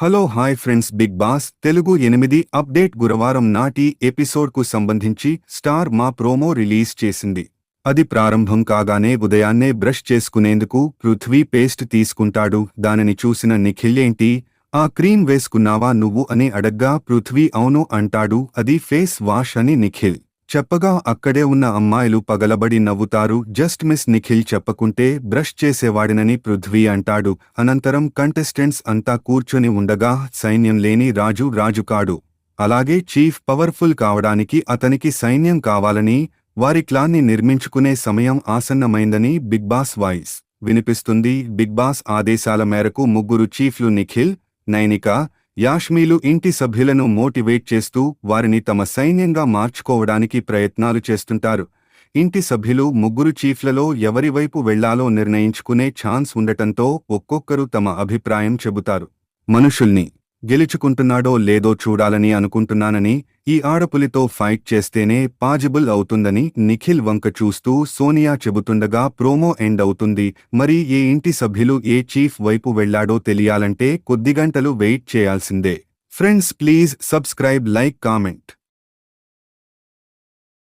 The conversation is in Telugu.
Hello hi friends. Bigg Boss Telugu ఎనిమిది అప్డేట్ గురువారం నాటి ఎపిసోడ్కు సంబంధించి స్టార్ మా ప్రోమో రిలీజ్ చేసింది. అది ప్రారంభం కాగానే ఉదయాన్నే బ్రష్ చేసుకునేందుకు పృథ్వీ పేస్ట్ తీసుకుంటాడు. దానిని చూసిన నిఖిల్ ఏంటి? ఆ క్రీం వేసుకున్నావా నువ్వు అని అడగ్గా పృథ్వీ అవును అంటాడు. అది ఫేస్ వాష్ అని నిఖిల్. చెప్పగా అక్కడే ఉన్న అమ్మాయిలు పగలబడి నవ్వుతారు. జస్ట్ మిస్ నిఖిల్ చెప్పకుంటే బ్రష్ చేసేవాడినని పృథ్వీ అంటాడు. అనంతరం కంటెస్టెంట్స్ అంతా కూర్చొని ఉండగా సైన్యం లేని రాజు రాజు కాడు. అలాగే చీఫ్ పవర్ఫుల్ కావడానికి అతనికి సైన్యం కావాలని వారి క్లాన్ని నిర్మించుకునే సమయం ఆసన్నమైందని బిగ్ బాస్ వాయిస్ వినిపిస్తుంది. బిగ్ బాస్ ఆదేశాల మేరకు ముగ్గురు చీఫ్లు నిఖిల్ నైనిక యాష్మీలు ఇంటి సభ్యులను మోటివేట్ చేస్తూ వారిని తమ సైన్యంగా మార్చుకోవడానికి ప్రయత్నాలు చేస్తుంటారు. ఇంటి సభ్యులు ముగ్గురు చీఫ్లలో ఎవరి వైపు వెళ్ళాలో నిర్ణయించుకునే ఛాన్స్ ఉండటంతో ఒక్కొక్కరు తమ అభిప్రాయం చెబుతారు. మనుషుల్ని గెలుచుకుంటున్నాడో లేదో చూడాలని అనుకుంటున్నానని ఈ ఆడపులితో ఫైట్ చేస్తేనే పాజిబుల్ అవుతుందని నిఖిల్ వంక చూస్తూ సోనియా చెబుతుండగా ప్రోమో ఎండ్ అవుతుంది. మరి ఏ ఇంటి సభ్యులు ఏ చీఫ్ వైపు వెళ్ళాడో తెలియాలంటే కొద్ది గంటలు వెయిట్ చేయాల్సిందే. Friends please subscribe like comment.